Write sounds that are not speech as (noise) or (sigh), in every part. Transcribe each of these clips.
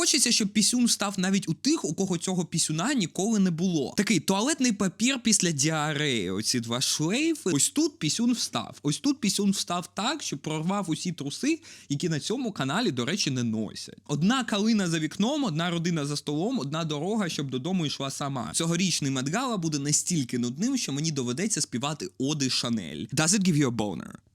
хочеться, щоб пісюн став навіть у тих, у кого цього пісюна ніколи не було. Такий туалетний папір після діареї. Оці два шлейфи. Ось тут пісюн встав. Ось тут пісюн встав так, що прорвав усі труси, які на цьому каналі, до речі, не носять. Одна калина за вікном, одна родина за столом, одна дорога, щоб додому йшла сама. Цьогорічний Медгала буде настільки нудним, що мені доведеться співати оди Шанель. Does it give you a boner?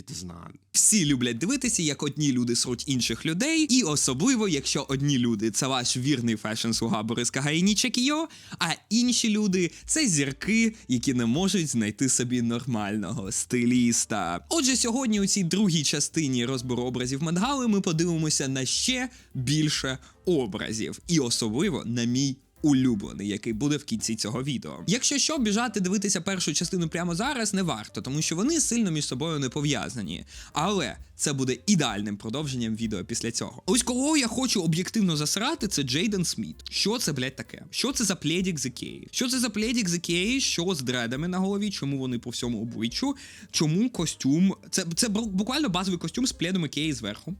It does not. Всі люблять дивитися, як одні люди сруть інших людей, і особливо, якщо одні люди це ваш вірний фешн-слуга Борис Кагаїніча Кіо, а інші люди це зірки, які не можуть знайти собі нормального стиліста. Отже, сьогодні у цій другій частині розбору образів Медгали ми подивимося на ще більше образів, і особливо на мій улюблений, який буде в кінці цього відео. Якщо що, біжати дивитися першу частину прямо зараз не варто, тому що вони сильно між собою не пов'язані. Але це буде ідеальним продовженням відео після цього. Ось кого я хочу об'єктивно засрати, це Джейден Сміт. Що це, блядь, таке? Що це за пледік з Ікеї? Що це за пледік з Ікеї? Що з дредами на голові? Чому вони по всьому обличчю? Чому костюм? Це, це буквально базовий костюм з пледом Ікеї зверху.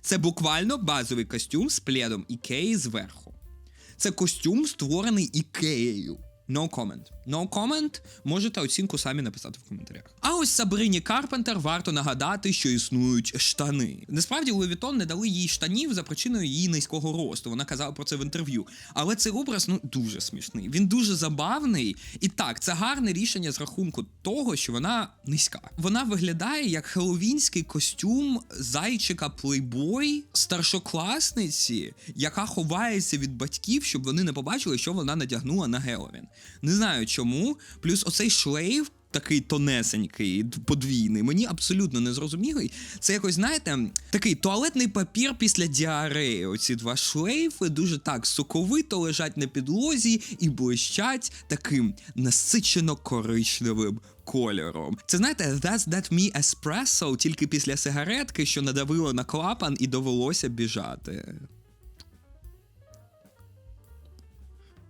Це буквально базовий костюм з пледом Ікеї зверху. Це костюм, створений ікеєю. No comment. No comment. Можете оцінку самі написати в коментарях. А ось Сабрині Карпентер варто нагадати, що існують штани. Насправді Луї Вітон не дали їй штанів за причиною її низького росту. Вона казала про це в інтерв'ю. Але цей образ ну дуже смішний. Він дуже забавний. І так, це гарне рішення з рахунку того, що вона низька. Вона виглядає як хеловінський костюм зайчика плейбой старшокласниці, яка ховається від батьків, щоб вони не побачили, що вона надягнула на Геловін. Не знаю чому. Плюс оцей шлейф. Такий тонесенький, подвійний, мені абсолютно не зрозумілий. Це якось, знаєте, такий туалетний папір після діареї. Оці два шлейфи дуже так соковито лежать на підлозі і блищать таким насичено коричневим кольором. Це знаєте, that's that me espresso, тільки після сигаретки, що надавило на клапан і довелося біжати.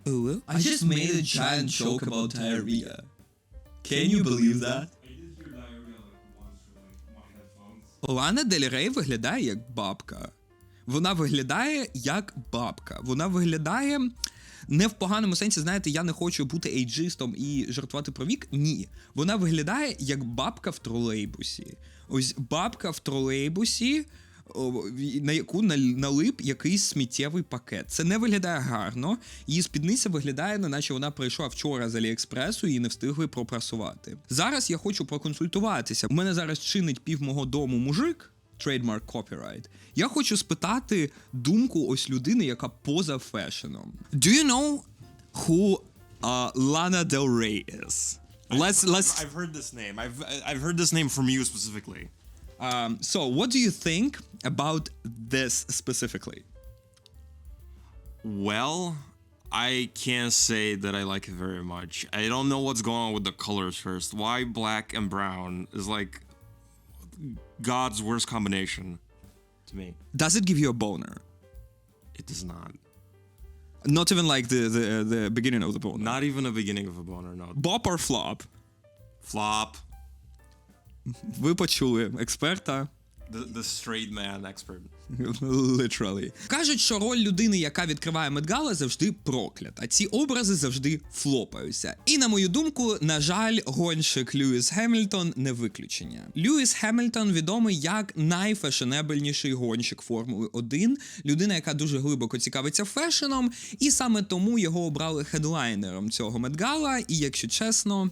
I just made a giant joke about diarrhea. Can you believe that? Лана Дель Рей виглядає як бабка. Вона виглядає як бабка. Вона виглядає не в поганому сенсі, знаєте, я не хочу бути ейджистом і жартувати про вік. Ні. Вона виглядає як бабка в тролейбусі. Ось бабка в тролейбусі. На яку налип якийсь сміттєвий пакет. Це не виглядає гарно. Її спідниця виглядає, не наче вона прийшла вчора з Аліекспресу і не встигли пропрасувати. Зараз я хочу проконсультуватися. У мене зараз чинить пів мого дому мужик. Trademark copyright. Я хочу спитати думку ось людини, яка поза фешеном. Do you know who uh, Lana Del Rey is? Let's let's I've heard this name. I've I've heard this name from you specifically. um, so what do you think about this specifically? Well, I can't say that I like it very much. I don't know what's going on with the colors first. Why black and brown is like God's worst combination to me. Does it give you a boner? It does not. Not even like the the, the beginning of the boner. Not even a beginning of a boner. No. Bop or flop? Flop. Ви почули експерта. The the straight man expert. (laughs) Literally. Кажуть, що роль людини, яка відкриває Медгала, завжди проклята. Ці образи завжди флопаються. І на мою думку, на жаль, гонщик Льюіс Гемільтон не виключення. Льюіс Гемільтон відомий як найфешенебельніший гонщик Формули 1, людина, яка дуже глибоко цікавиться фешеном, і саме тому його обрали хедлайнером цього Медгала. І якщо чесно.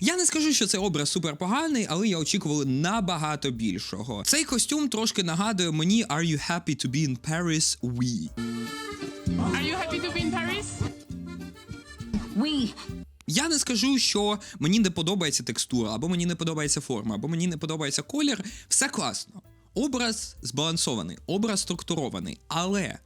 Я не скажу, що цей образ супер поганий, але я очікував набагато більшого. Цей костюм трошки нагадує мені Are you happy to be in Paris? We. Are you happy to be in Paris? We Я не скажу, що мені не подобається текстура, або мені не подобається форма, або мені не подобається колір. Все класно. Образ збалансований, образ структурований. Але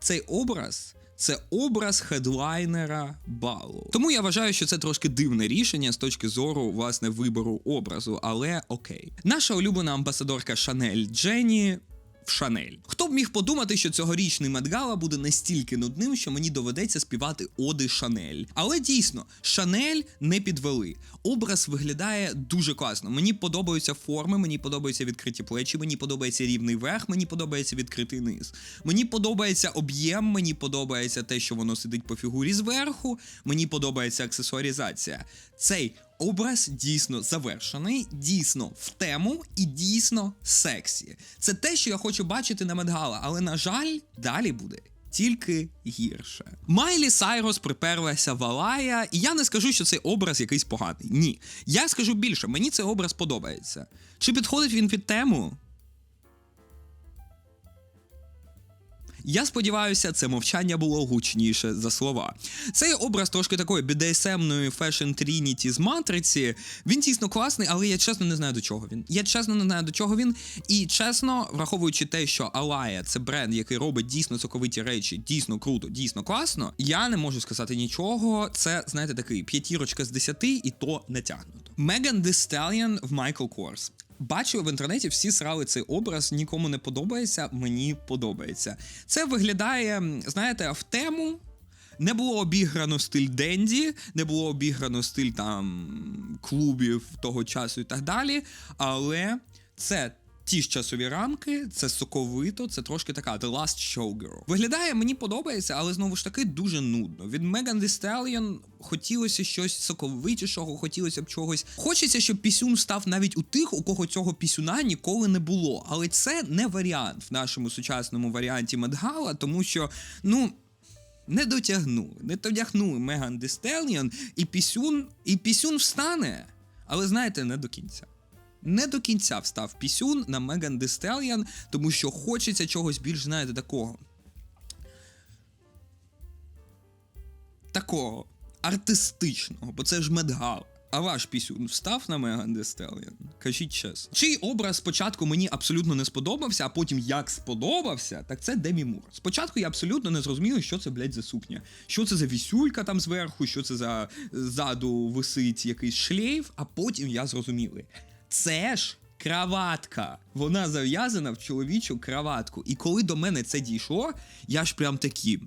цей образ. Це образ хедлайнера балу. Тому я вважаю, що це трошки дивне рішення з точки зору власне вибору образу, але окей. Наша улюблена амбасадорка Шанель Дженні в Шанель. Хто б міг подумати, що цьогорічний Медгала буде настільки нудним, що мені доведеться співати оди Шанель. Але дійсно, Шанель не підвели. Образ виглядає дуже класно. Мені подобаються форми, мені подобаються відкриті плечі, мені подобається рівний верх, мені подобається відкритий низ. Мені подобається об'єм, мені подобається те, що воно сидить по фігурі зверху. Мені подобається аксесуарізація. Цей образ дійсно завершений, дійсно в тему і дійсно сексі. Це те, що я хочу бачити на Медгала, але на жаль, далі буде. Тільки гірше. Майлі Сайрос приперлася в Алая, і я не скажу, що цей образ якийсь поганий. Ні. Я скажу більше, мені цей образ подобається. Чи підходить він під тему? Я сподіваюся, це мовчання було гучніше за слова. Цей образ трошки такої BDSM-ної фешн трініті з матриці. Він дійсно класний, але я чесно не знаю до чого він. Я чесно не знаю до чого він. І чесно, враховуючи те, що Alaya це бренд, який робить дійсно соковиті речі, дійсно круто, дійсно класно. Я не можу сказати нічого. Це, знаєте, такий п'ятірочка з десяти, і то натягнуто. Меган Thee Stallion в Michael Kors. Бачив в інтернеті, всі срали цей образ, нікому не подобається, мені подобається. Це виглядає, знаєте, в тему. Не було обіграно стиль Денді, не було обіграно стиль там клубів того часу і так далі. Але це ті ж часові рамки, це соковито, це трошки така The Last Showgirl. Виглядає, мені подобається, але знову ж таки дуже нудно. Від Megan Thee Stallion хотілося щось соковитішого, хотілося б чогось. Хочеться, щоб пісюн став навіть у тих, у кого цього пісюна ніколи не було. Але це не варіант в нашому сучасному варіанті Медгала, тому що, ну. Не дотягнули, не дотягнули Меган Stallion, і пісюн, і пісюн встане. Але знаєте, не до кінця. Не до кінця встав пісюн на Меган Thee тому що хочеться чогось більш, знаєте, такого. Такого артистичного, бо це ж медгал. А ваш пісюн встав на Меган Thee Кажіть чесно. Чий образ спочатку мені абсолютно не сподобався, а потім як сподобався, так це Демі Мур. Спочатку я абсолютно не зрозумів, що це, блядь, за сукня. Що це за вісюлька там зверху, що це за ззаду висить якийсь шлейф, а потім я зрозуміли. Це ж краватка. Вона зав'язана в чоловічу краватку. І коли до мене це дійшло, я ж прям такі.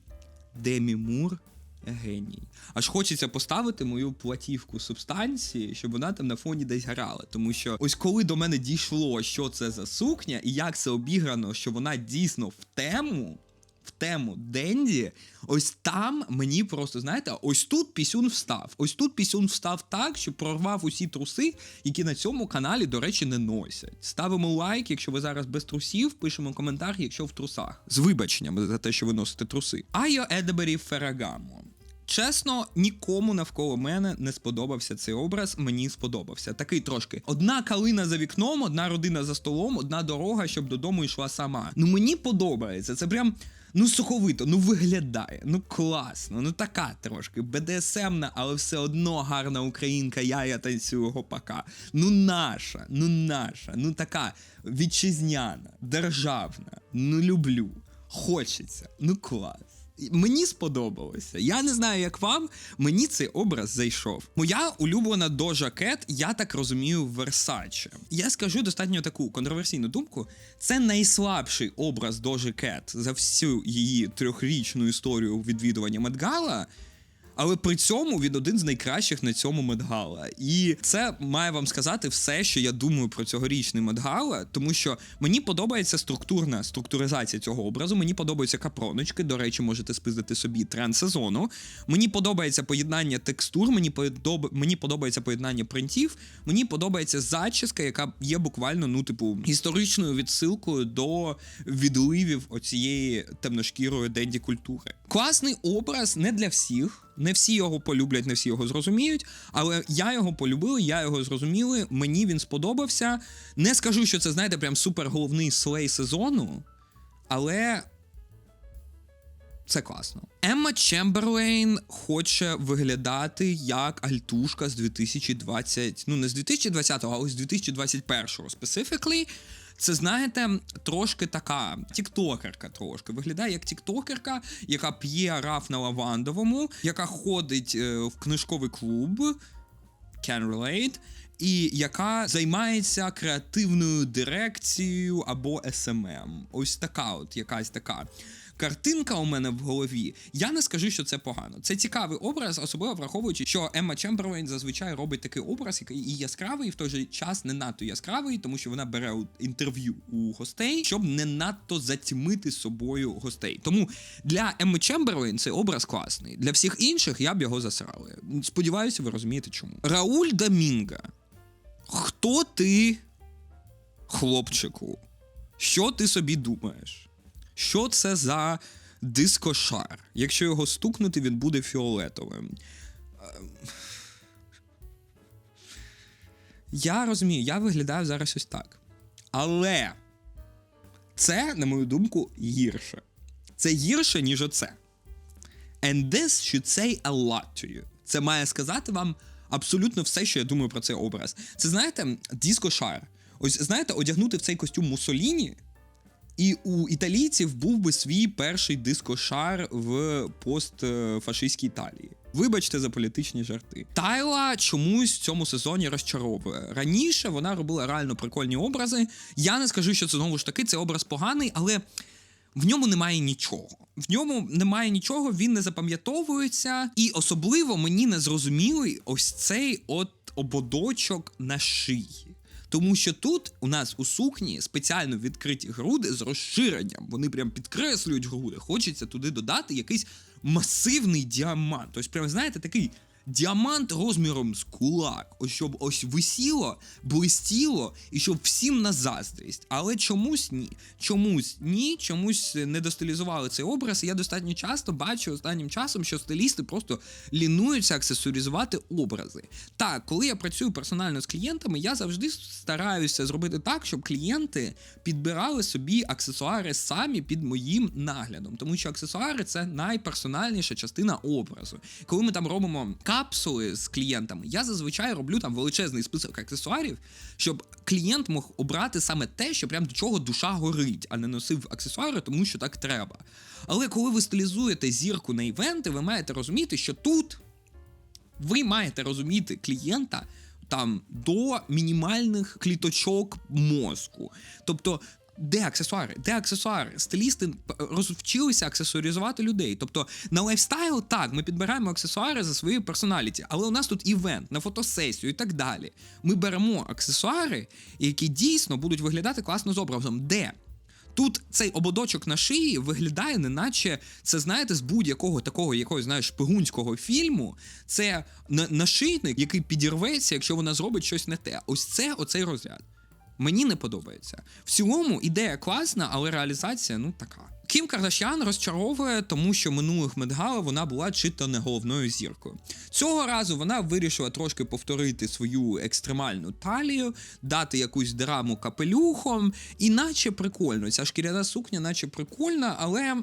Демі Мур геній. Аж хочеться поставити мою платівку субстанції, щоб вона там на фоні десь грала. Тому що ось коли до мене дійшло, що це за сукня, і як це обіграно, що вона дійсно в тему. В тему Денді, ось там мені просто, знаєте, ось тут пісюн встав. Ось тут пісюн встав так, що прорвав усі труси, які на цьому каналі, до речі, не носять. Ставимо лайк, якщо ви зараз без трусів, пишемо коментар, якщо в трусах. З вибаченнями за те, що ви носите труси. Айо Едебері Ферагамо. Чесно, нікому навколо мене не сподобався цей образ. Мені сподобався. Такий трошки. Одна калина за вікном, одна родина за столом, одна дорога, щоб додому йшла сама. Ну мені подобається. Це прям. Ну, соковито, ну виглядає, ну класно, ну така трошки БДСМна, але все одно гарна українка, я я танцюю гопака. Ну наша, ну наша, ну така вітчизняна, державна, ну люблю, хочеться, ну клас. Мені сподобалося. Я не знаю, як вам. Мені цей образ зайшов. Моя улюблена дожа Кет, я так розумію, Версаче. Я скажу достатньо таку контроверсійну думку. Це найслабший образ дожи Кет за всю її трьохрічну історію відвідування Медгала. Але при цьому він один з найкращих на цьому Медгала. І це має вам сказати все, що я думаю про цьогорічний Медгала, тому що мені подобається структурна структуризація цього образу. Мені подобаються капроночки. До речі, можете спиздити собі тренд сезону. Мені подобається поєднання текстур, мені подоб... мені подобається поєднання принтів. Мені подобається зачіска, яка є буквально, ну, типу, історичною відсилкою до відливів оцієї темношкірої денді культури. Класний образ не для всіх. Не всі його полюблять, не всі його зрозуміють, але я його полюбив, я його зрозуміли. Мені він сподобався. Не скажу, що це, знаєте, прям супер головний слей сезону, але це класно. Емма Чемберлейн хоче виглядати як альтушка з 2020, ну не з 2020, а з 2021 specifically. Це знаєте, трошки така тіктокерка трошки. Виглядає як тіктокерка, яка п'є раф на лавандовому, яка ходить е, в книжковий клуб. Can relate. і яка займається креативною дирекцією або SMM. Ось така, от якась така. Картинка у мене в голові. Я не скажу, що це погано. Це цікавий образ, особливо враховуючи, що Емма Чемберлейн зазвичай робить такий образ, який і яскравий, і в той же час не надто яскравий, тому що вона бере інтерв'ю у гостей, щоб не надто затьмити собою гостей. Тому для Емми Чемберлейн цей образ класний. Для всіх інших я б його засрали. Сподіваюся, ви розумієте чому. Рауль Домінга. Хто ти, хлопчику? Що ти собі думаєш? Що це за дискошар? Якщо його стукнути, він буде фіолетовим. Ем. Я розумію, я виглядаю зараз ось так. Але це, на мою думку, гірше. Це гірше, ніж оце. And this should say a lot to you. Це має сказати вам абсолютно все, що я думаю про цей образ. Це знаєте, дискошар. Ось знаєте, одягнути в цей костюм Муссоліні, і у італійців був би свій перший дискошар в постфашистській Італії. Вибачте за політичні жарти. Тайла чомусь в цьому сезоні розчаровує. Раніше вона робила реально прикольні образи. Я не скажу, що це знову ж таки це образ поганий, але в ньому немає нічого. В ньому немає нічого, він не запам'ятовується, і особливо мені не зрозумілий ось цей от ободочок на шиї. Тому що тут у нас у сукні спеціально відкриті груди з розширенням. Вони прям підкреслюють груди. Хочеться туди додати якийсь масивний діамант. Ось прям знаєте, такий діамант розміром з кулак. Ось щоб ось висіло, блистіло, і щоб всім на заздрість. Але чомусь ні. Чомусь ні, чомусь не достилізували цей образ. І я достатньо часто бачу останнім часом, що стилісти просто лінуються аксесуаризувати образи. Так, коли я працюю персонально з клієнтами, я завжди стараюся зробити так, щоб клієнти підбирали собі аксесуари самі під моїм наглядом, тому що аксесуари це найперсональніша частина образу. Коли ми там робимо капсули з клієнтами, я зазвичай роблю там величезний список аксесуарів, щоб клієнт мог обрати саме те, що прям до чого душа горить, а не носив аксесуари, тому що так треба. Але коли ви стилізуєте зірку на івенти, ви маєте розуміти, що тут ви маєте розуміти клієнта там до мінімальних кліточок мозку. Тобто. Де аксесуари? Де аксесуари? Стилісти п- розвчилися аксесуаризувати людей. Тобто на лайфстайл так, ми підбираємо аксесуари за свої персоналіті, але у нас тут івент на фотосесію і так далі. Ми беремо аксесуари, які дійсно будуть виглядати класно з образом. Де? Тут цей ободочок на шиї виглядає, неначе це знаєте, з будь-якого такого якогось знаєш шпигунського фільму. Це на- нашийник, який підірветься, якщо вона зробить щось не те. Ось це оцей розряд. Мені не подобається. В цілому ідея класна, але реалізація ну така. Кім Кардашян розчаровує, тому що минулих медгала вона була чи то не головною зіркою. Цього разу вона вирішила трошки повторити свою екстремальну талію, дати якусь драму капелюхом, і наче прикольно. Ця шкіряна сукня, наче прикольна, але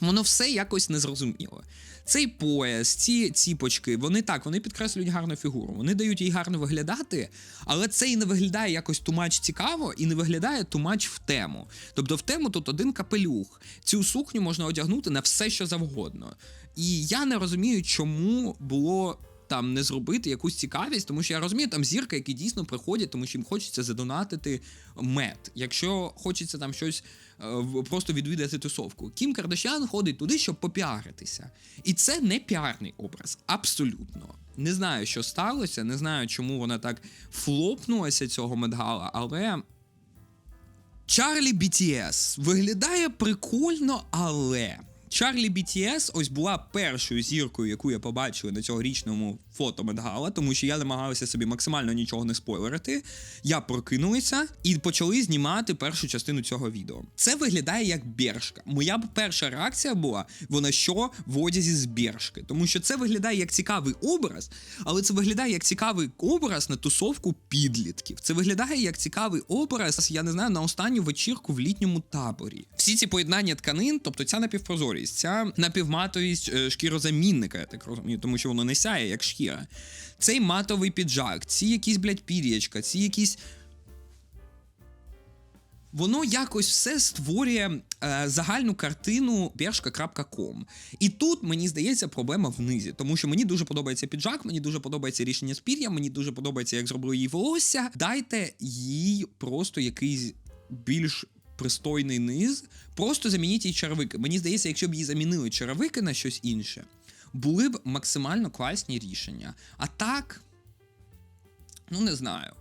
воно все якось незрозуміло. Цей пояс, ці ціпочки, вони так, вони підкреслюють гарну фігуру, вони дають їй гарно виглядати, але це і не виглядає якось тумач цікаво, і не виглядає тумач в тему. Тобто в тему тут один капелюх. Цю сукню можна одягнути на все, що завгодно. І я не розумію, чому було. Там не зробити якусь цікавість, тому що я розумію, там зірка, які дійсно приходять, тому що їм хочеться задонатити мед. Якщо хочеться там щось е, просто відвідати тусовку. Кім Кардашян ходить туди, щоб попіаритися. І це не піарний образ, абсолютно. Не знаю, що сталося, не знаю, чому вона так флопнулася цього медгала, але. Чарлі BTS виглядає прикольно, але. Чарлі BTS ось була першою зіркою, яку я побачив на цьогорічному фото Медгала, тому що я намагався собі максимально нічого не спойлерити. Я прокинулися і почали знімати першу частину цього відео. Це виглядає як бершка. Моя перша реакція була: вона що в одязі з бершки, тому що це виглядає як цікавий образ, але це виглядає як цікавий образ на тусовку підлітків. Це виглядає як цікавий образ, я не знаю, на останню вечірку в літньому таборі. Всі ці поєднання тканин, тобто ця напівпрозорість, ця напівматовість е, шкірозамінника, я так розумію, тому що воно не сяє, як шкіра. Цей матовий піджак, ці якісь, блядь, пір'ячка, ці якісь воно якось все створює е, загальну картину bershka.com. І тут мені здається проблема в низі, тому що мені дуже подобається піджак, мені дуже подобається рішення з пір'ям, мені дуже подобається, як зробили її волосся. Дайте їй просто якийсь більш. Пристойний низ, просто замініть їй черевики. Мені здається, якщо б їй замінили черевики на щось інше, були б максимально класні рішення. А так, Ну, не знаю.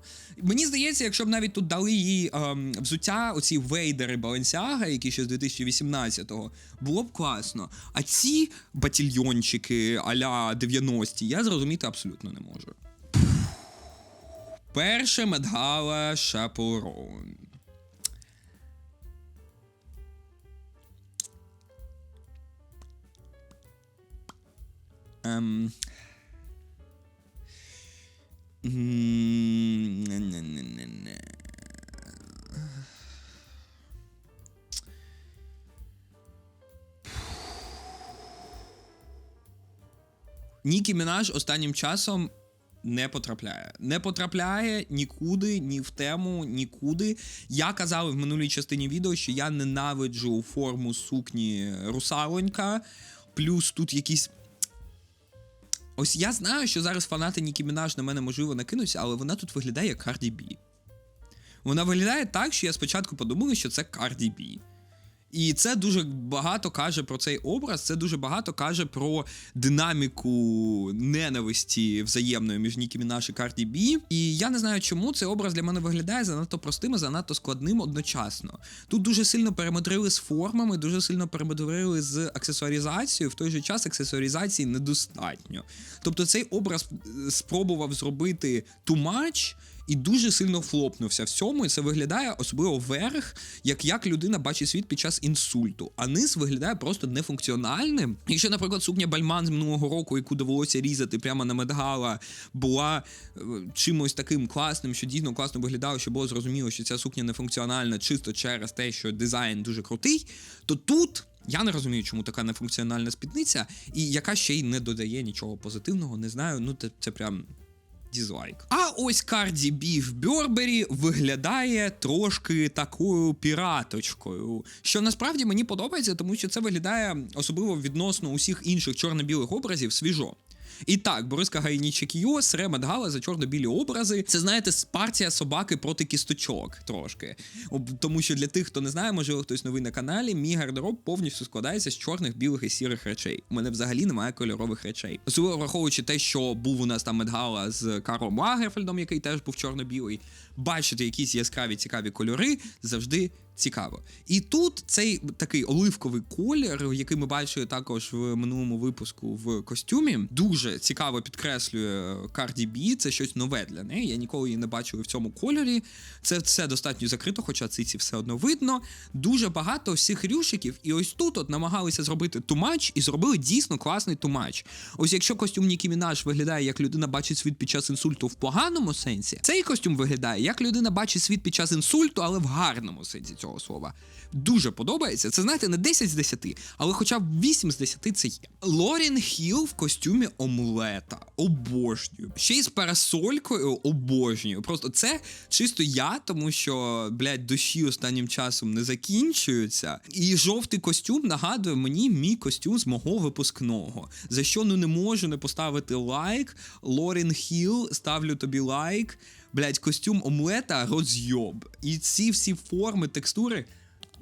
Мені здається, якщо б навіть тут дали їй ем, взуття, оці вейдери Balenciaga, які ще з 2018-го, було б класно. А ці батільйончики а-ля 90-ті я зрозуміти абсолютно не можу. Перше медгала. Ем... Не-не-не-не-не. Нікі Мінаж останнім часом не потрапляє. Не потрапляє нікуди, ні в тему, нікуди. Я казав в минулій частині відео, що я ненавиджу форму сукні русалонька. Плюс тут якісь Ось я знаю, що зараз фанати Нікі Мінаж на мене можливо накинуться, але вона тут виглядає як Cardi B. Вона виглядає так, що я спочатку подумав, що це Cardi B. І це дуже багато каже про цей образ, це дуже багато каже про динаміку ненависті взаємної між Нікі Мінаш і Карді Бі. І я не знаю, чому цей образ для мене виглядає занадто простим і занадто складним одночасно. Тут дуже сильно перемотрили з формами, дуже сильно перемотрили з аксесуарізацією. В той же час аксесуарізації недостатньо. Тобто цей образ е, спробував зробити too much, і дуже сильно флопнувся в цьому, і це виглядає особливо верх, як як людина бачить світ під час інсульту. А низ виглядає просто нефункціональним. Якщо, наприклад, сукня Бальман з минулого року, яку довелося різати прямо на медгала, була е, чимось таким класним, що дійсно класно виглядало, що було зрозуміло, що ця сукня нефункціональна чисто через те, що дизайн дуже крутий, то тут. Я не розумію, чому така нефункціональна спідниця, і яка ще й не додає нічого позитивного, не знаю. Ну, це, це прям дізлайк. А ось Карді Бі в Бьорбері виглядає трошки такою піраточкою, що насправді мені подобається, тому що це виглядає особливо відносно усіх інших чорно-білих образів свіжо. І так, Бориска Гайнічик Йо, Сре Медгала за чорно-білі образи. Це знаєте, партія собаки проти кісточок трошки. Тому що для тих, хто не знає, можливо, хтось новий на каналі, мій гардероб повністю складається з чорних, білих і сірих речей. У мене взагалі немає кольорових речей. Особливо враховуючи те, що був у нас там Медгала з Карлом Лагерфельдом, який теж був чорно-білий. Бачити якісь яскраві цікаві кольори завжди цікаво. І тут цей такий оливковий колір, який ми бачили також в минулому випуску в костюмі, дуже цікаво підкреслює Cardi B. Це щось нове для неї. Я ніколи її не бачив в цьому кольорі. Це все достатньо закрито, хоча циці все одно видно. Дуже багато всіх рюшиків, і ось тут от намагалися зробити тумач і зробили дійсно класний тумач. Ось якщо костюм Нікі Мінаж виглядає, як людина бачить світ під час інсульту в поганому сенсі, цей костюм виглядає, як людина бачить світ під час інсульту, але в гарному сенсі цього слова. Дуже подобається. Це знаєте, не 10 з 10, але хоча б 8 з 10 це є. Лорін Хіл в костюмі омлета. Обожнюю. Ще й з парасолькою обожнюю. Просто це чисто я, тому що, блядь, дощі останнім часом не закінчуються. І жовтий костюм нагадує мені мій костюм з мого випускного. За що ну не можу не поставити лайк. Лорін Хіл, ставлю тобі лайк. Блядь, костюм омлета розйоб. І ці всі форми, текстури.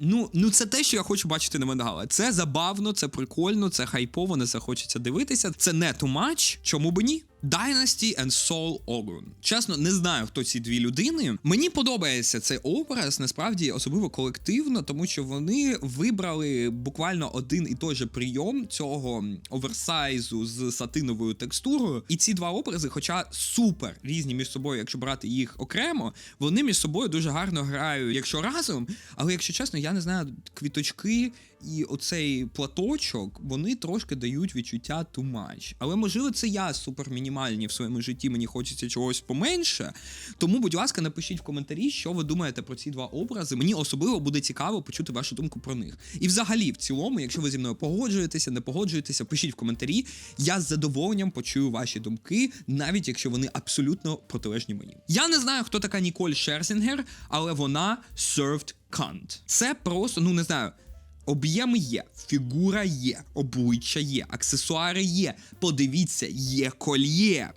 Ну, ну це те, що я хочу бачити на Мендгала. Це забавно, це прикольно, це хайпово, не захочеться дивитися. Це не ту матч, Чому б ні? Dynasty and Soul Ogun. Чесно, не знаю, хто ці дві людини. Мені подобається цей образ, насправді особливо колективно, тому що вони вибрали буквально один і той же прийом цього оверсайзу з сатиновою текстурою. І ці два образи, хоча супер різні між собою, якщо брати їх окремо, вони між собою дуже гарно грають, якщо разом. Але якщо чесно, я не знаю, квіточки і оцей платочок, вони трошки дають відчуття too much. Але можливо, це я супермінімальні мінімальні в своєму житті, мені хочеться чогось поменше. Тому, будь ласка, напишіть в коментарі, що ви думаєте про ці два образи. Мені особливо буде цікаво почути вашу думку про них. І взагалі, в цілому, якщо ви зі мною погоджуєтеся, не погоджуєтеся, пишіть в коментарі. Я з задоволенням почую ваші думки, навіть якщо вони абсолютно протилежні мені. Я не знаю, хто така Ніколь Шерзінгер, але вона served cunt. Це просто, ну не знаю. Об'єм є, фігура є, обличчя є, аксесуари є. Подивіться, є кольє.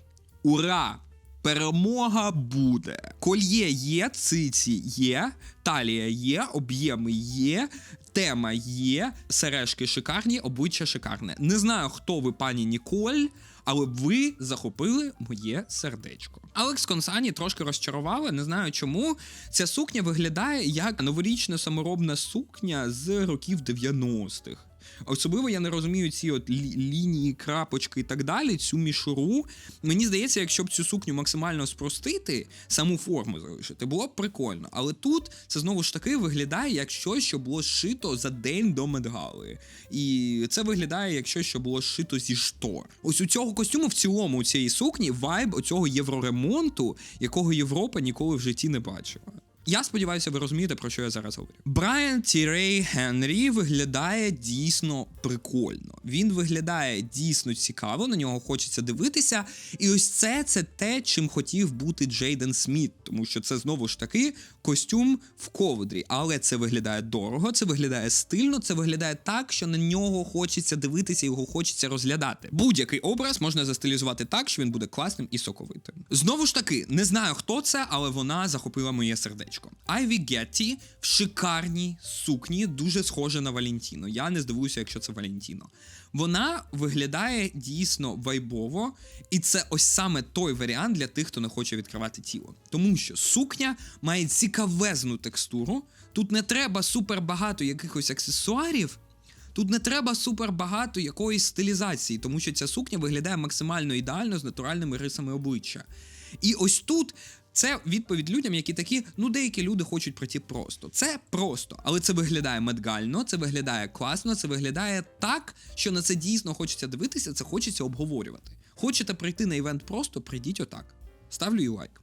Ура! Перемога буде. Кольє є, циці є, талія є, об'єми є, тема є, сережки шикарні, обличчя шикарне. Не знаю, хто ви, пані Ніколь, але ви захопили моє сердечко. Алекс Консані трошки розчарували, не знаю чому. Ця сукня виглядає як новорічна саморобна сукня з років 90-х. Особливо я не розумію ці от лі- лінії, крапочки і так далі, цю мішуру. Мені здається, якщо б цю сукню максимально спростити, саму форму залишити, було б прикольно. Але тут це знову ж таки виглядає як щось, що було зшито за день до медгали. І це виглядає як щось, що було зшито зі штор. Ось у цього костюму в цілому у цієї сукні вайб оцього євроремонту, якого Європа ніколи в житті не бачила. Я сподіваюся, ви розумієте, про що я зараз говорю. Брайан Тірей Генрі виглядає дійсно прикольно. Він виглядає дійсно цікаво, на нього хочеться дивитися. І ось це це те, чим хотів бути Джейден Сміт, тому що це знову ж таки костюм в ковдрі. Але це виглядає дорого, це виглядає стильно, це виглядає так, що на нього хочеться дивитися, його хочеться розглядати. Будь-який образ можна застилізувати так, що він буде класним і соковитим. Знову ж таки, не знаю хто це, але вона захопила моє сердечко. Айві Гетті в шикарній сукні, дуже схожа на Валентіно. Я не здивуюся, якщо це Валентіно. Вона виглядає дійсно вайбово, і це ось саме той варіант для тих, хто не хоче відкривати тіло. Тому що сукня має цікавезну текстуру. Тут не треба супер багато якихось аксесуарів. Тут не треба супер багато якоїсь стилізації, тому що ця сукня виглядає максимально ідеально з натуральними рисами обличчя. І ось тут це відповідь людям, які такі, ну деякі люди хочуть пройти просто. Це просто, але це виглядає медгально, це виглядає класно, це виглядає так, що на це дійсно хочеться дивитися, це хочеться обговорювати. Хочете прийти на івент просто, прийдіть отак. Ставлю і лайк.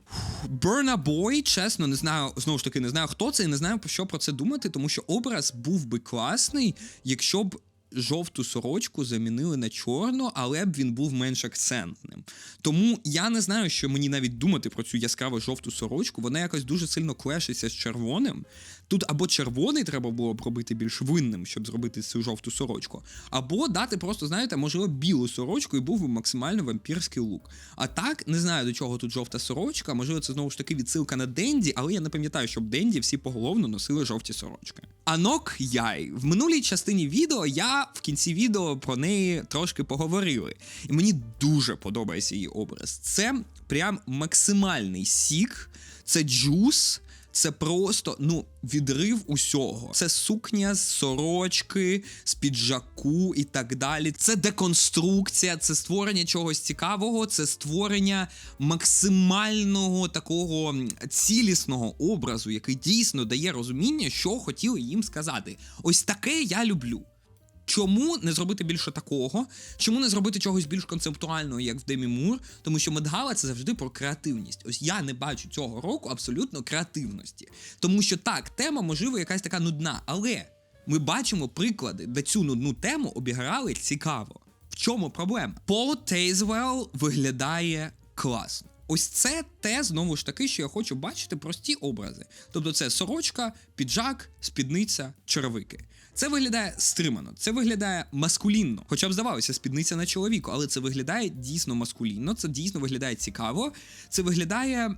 Burna Boy, чесно, не знаю, знову ж таки, не знаю, хто це і не знаю, про що про це думати, тому що образ був би класний, якщо б жовту сорочку замінили на чорну, але б він був менш акцентним. Тому я не знаю, що мені навіть думати про цю яскраво жовту сорочку. Вона якось дуже сильно клешиться з червоним. Тут або червоний треба було б робити більш винним, щоб зробити цю жовту сорочку, або дати просто, знаєте, можливо, білу сорочку і був би максимально вампірський лук. А так, не знаю до чого тут жовта сорочка. Можливо, це знову ж таки відсилка на Денді, але я не пам'ятаю, щоб Денді всі поголовно носили жовті сорочки. Анок Яй. В минулій частині відео я в кінці відео про неї трошки поговорили. І мені дуже подобається її образ. Це прям максимальний сік, це джус. Це просто ну відрив усього. Це сукня з сорочки, з піджаку і так далі. Це деконструкція, це створення чогось цікавого, це створення максимального такого цілісного образу, який дійсно дає розуміння, що хотіли їм сказати. Ось таке я люблю. Чому не зробити більше такого? Чому не зробити чогось більш концептуального, як в Демі Мур? Тому що Медгала це завжди про креативність. Ось я не бачу цього року абсолютно креативності. Тому що так, тема, можливо, якась така нудна, але ми бачимо приклади, де цю нудну тему обіграли цікаво. В чому проблема? Пол Тейзвелл виглядає класно. Ось це те, знову ж таки, що я хочу бачити прості образи. Тобто це сорочка, піджак, спідниця, черевики. Це виглядає стримано, це виглядає маскулінно. Хоча б здавалося, спідниця на чоловіку, але це виглядає дійсно маскулінно, це дійсно виглядає цікаво. Це виглядає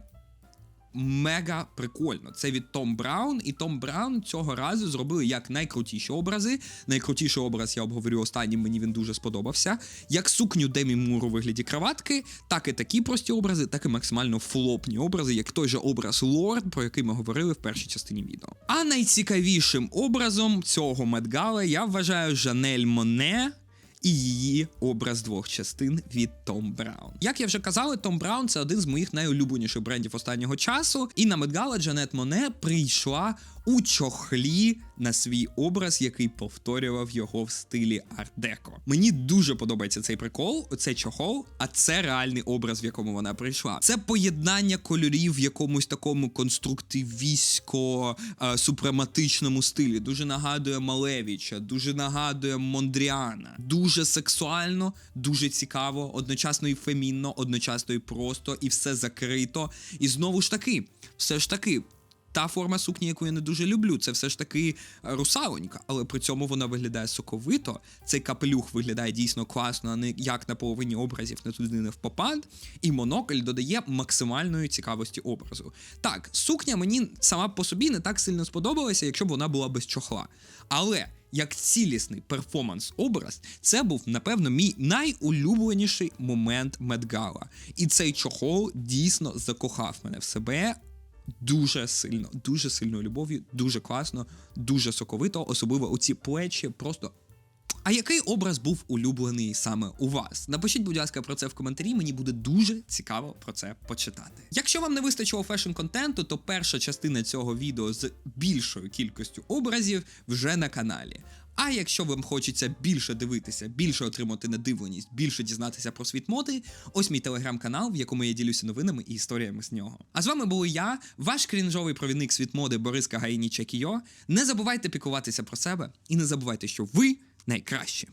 мега прикольно. Це від Том Браун, і Том Браун цього разу зробили як найкрутіші образи. Найкрутіший образ я обговорю останнім, мені він дуже сподобався. Як сукню Демі Мур у вигляді краватки, так і такі прості образи, так і максимально флопні образи, як той же образ Лорд, про який ми говорили в першій частині відео. А найцікавішим образом цього Медгала я вважаю Жанель Моне і її образ двох частин від Том Браун. Як я вже казав, Том Браун це один з моїх найулюбленіших брендів останнього часу. І на Медгала Джанет Моне прийшла у чохлі на свій образ, який повторював його в стилі арт-деко. Мені дуже подобається цей прикол, цей чохол, а це реальний образ, в якому вона прийшла. Це поєднання кольорів в якомусь такому конструктивістсько е, стилі. Дуже нагадує Малевича, дуже нагадує Мондріана. Дуже сексуально, дуже цікаво, одночасно і фемінно, одночасно і просто, і все закрито. І знову ж таки, все ж таки. Та форма сукні, яку я не дуже люблю, це все ж таки е, русалонька, але при цьому вона виглядає соковито. Цей капелюх виглядає дійсно класно, а не як на половині образів не туди не впопад. І монокль додає максимальної цікавості образу. Так, сукня мені сама по собі не так сильно сподобалася, якщо б вона була без чохла. Але як цілісний перформанс-образ, це був, напевно, мій найулюбленіший момент Медгала. І цей чохол дійсно закохав мене в себе дуже сильно, дуже сильною любов'ю, дуже класно, дуже соковито, особливо у ці плечі, просто. А який образ був улюблений саме у вас? Напишіть, будь ласка, про це в коментарі. Мені буде дуже цікаво про це почитати. Якщо вам не вистачило фешн контенту, то перша частина цього відео з більшою кількістю образів вже на каналі. А якщо вам хочеться більше дивитися, більше отримати надивленість, більше дізнатися про світ моди, ось мій телеграм-канал, в якому я ділюся новинами і історіями з нього. А з вами був я, ваш крінжовий провідник світ моди Борис Кагайні Чекіо. Не забувайте піклуватися про себе і не забувайте, що ви найкращі.